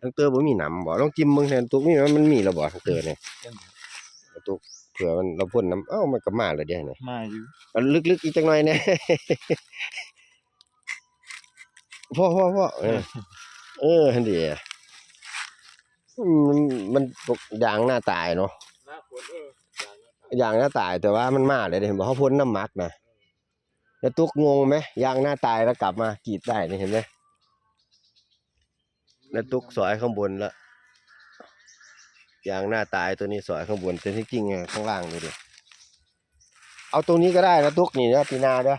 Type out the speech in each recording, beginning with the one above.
ทั้งเตอบ่มีหนำบ่ลองจิ้มเบิ่งแทนตุกนี่มันมีแล้วบ่ทั้งเตอเนี่ยตุกเผื่อมันเราพ่นน้ำเอ้ามันก็มาแล้วเด้เนี่ยมาอยู่มันลึกๆอีกจังหน่อยเนี่ยพ่อพ่อพ่อเออเออฮันดีอะอืมมันมันตกยางหน้าตายเนาะหน้าฝนเอออย่างนั้นยางหน้าตายแต่ว่ามันมาเลยเด้เห็นบอกเขาพ่นน้ำหมักนะแล้วตุกงงไหมยางหน้าตายแล้วกลับมากรีดได้นี่เห็นไหม แล้วตุกสอยข้างบนแล้วยางหน้าตายตัวนี้สอยข้างบนแต่ที่จริงอะข้างล่างดูดิเอาตรงนี้ก็ได้นะตุกนี่นะปีหนาเด้อ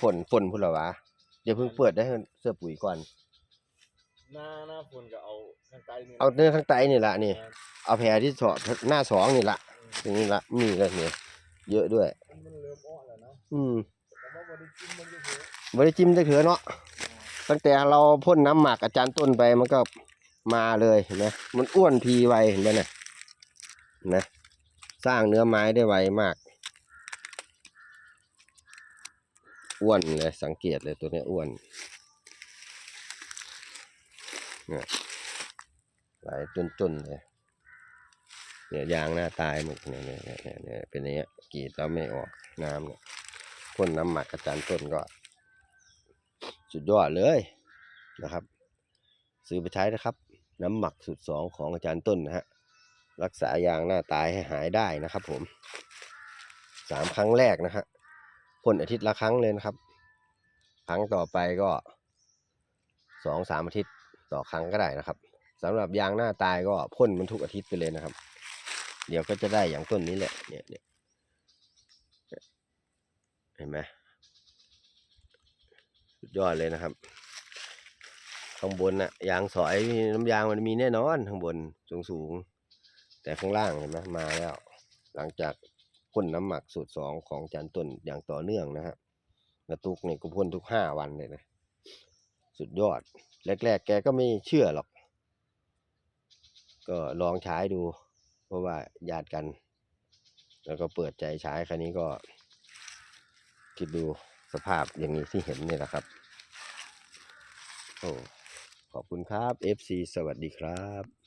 ฝนฝนพุ่นละวะอย่าเพิ่งเปิดได้เสื้อปุ๋ยก่อนหน้าหน้าฝนก็เอาทางไกลนี่เอาเนื้อข้างใต้นี่ละนี่ เอาแผลที่สอดหน้าสองนี่ละตรงนี้ละมีเลยเนี่ยเยอะด้วยมันเริ่มอ้อแล้วนะอืมแต่ว่าบ่ได้กินมันก็เถอะบริจิ้มจะเถือเนาะ ตั้งแต่เราพ่นน้ำหมักอาจารย์ต้นไปมันก็มาเลยเห็นไหมมันอ้วนพีไวเห็นไหมเนี่ยนะสร้างเนื้อไม้ได้ไวมาก อ้วนเลยสังเกตเลยตัวนี้อ้วนเนี่ยหลายจนๆเลยเนี่ยยางหน้าตายหมดเนี่ยเนี่ยเนี่ยเนี่ยเนี่ยเป็นอย่างเงี้ยกรีดแล้วไม่ออกน้ำเนี่ยพ่นน้ำหมักอาจารย์ต้นก็ สุดยอดเลยนะครับ ซื้อไปใช้นะครับ น้ำหมักสุดสองของอาจารย์ต้นนะฮะรักษายางหน้าตายให้หายได้นะครับ ผมสามครั้งแรกนะฮะพ่นอาทิตย์ละครั้งเลยนะครับ ครั้งต่อไปก็สองสามอาทิตย์ต่อครั้งก็ได้นะครับสำหรับยางหน้าตายก็พ่นมันทุกอาทิตย์ไปเลยนะครับ เดี๋ยวก็จะได้อย่างต้นนี้แหละเนี่ยเนี่ยเห็นไหม สุดยอดเลยนะครับ ข้างบนน่ะยางสอยน้ำยางมันมีแน่นอนข้างบนสูงสูงแต่ข้างล่างเห็นไหมมาแล้ว หลังจากพ่นน้ำหมักสูตรสองของจานต้นอย่างต่อเนื่องนะฮะกระตุกเนี่ยก็พ่นทุกห้าวันเลยนะสุดยอด แรก ๆ แกก็ไม่เชื่อหรอก ก็ลองใช้ดู เพราะว่าญาติกัน แล้วก็เปิดใจใช้ครั้นี้ก็ คิดดู สภาพอย่างนี้ที่เห็นนี่แหละครับ โอ้ขอบคุณครับ FC สวัสดีครับ